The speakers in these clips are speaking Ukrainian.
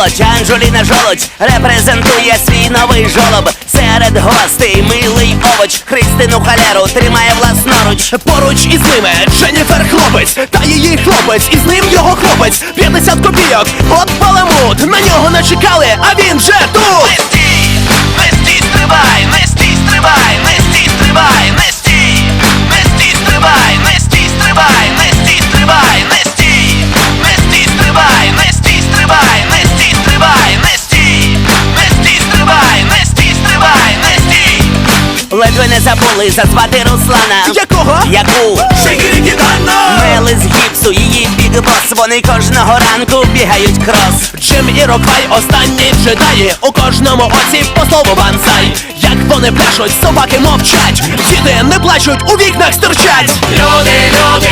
молодь, Анджеліна Жолудь репрезентує свій новий жолоб. Серед гостей милий овоч, Христину халеру тримає власноруч. Поруч із ними Дженніфер хлопець, та її хлопець, і з ним його хлопець. 50 копійок, от баламут, на нього не чекали, а він вже тут. Не стій, не стій, стрибай, не стрибай, не забули зазвати Руслана. Якого? Яку? Мели з гіпсу, її бігбос, вони кожного ранку бігають крос. Джим і Роквай останні джедаї У кожному оці по слову бансай Як вони пляшуть, собаки мовчать Діти не плачуть, у вікнах стирчать Люди, люди,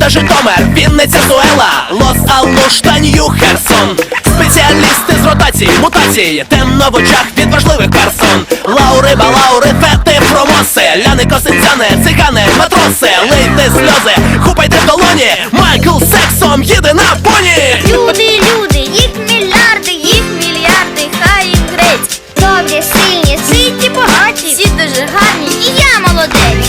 Ріо та Житомир, Вінниця Суела, Лос Алуш та Нью-Херсон Спеціалісти з ротації, мутації, темно в очах від важливих персон Лаури, балаури, фети, промоси, ляни, косинцяни, цигани, матроси, лийте сльози, хупайте в долоні, Майкл сексом їде на поні Люди, люди, їх мільярди, їх мільярди, хай їм грець. Добрі, сильні, ситі, багаті, всі дуже гарні, і я молодець.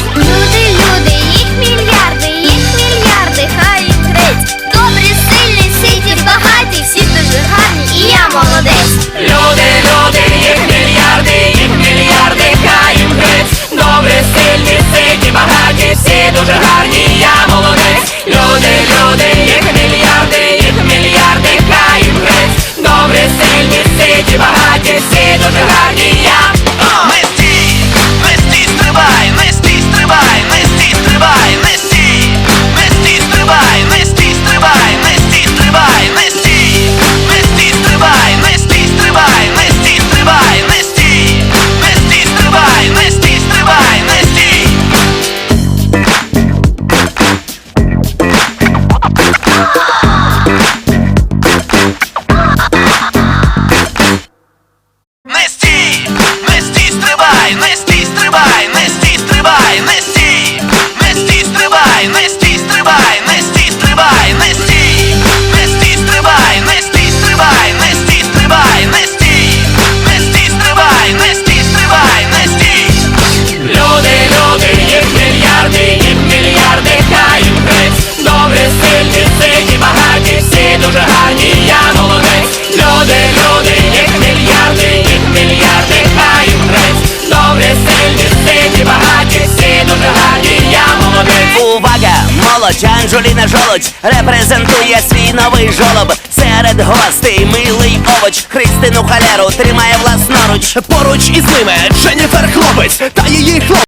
Молодь Анджеліна Жолодь репрезентує свій новий жолоб. Серед гостей милий овоч, Христину халеру тримає власноруч. Поруч із ними Дженніфер хлопець, та її хлопець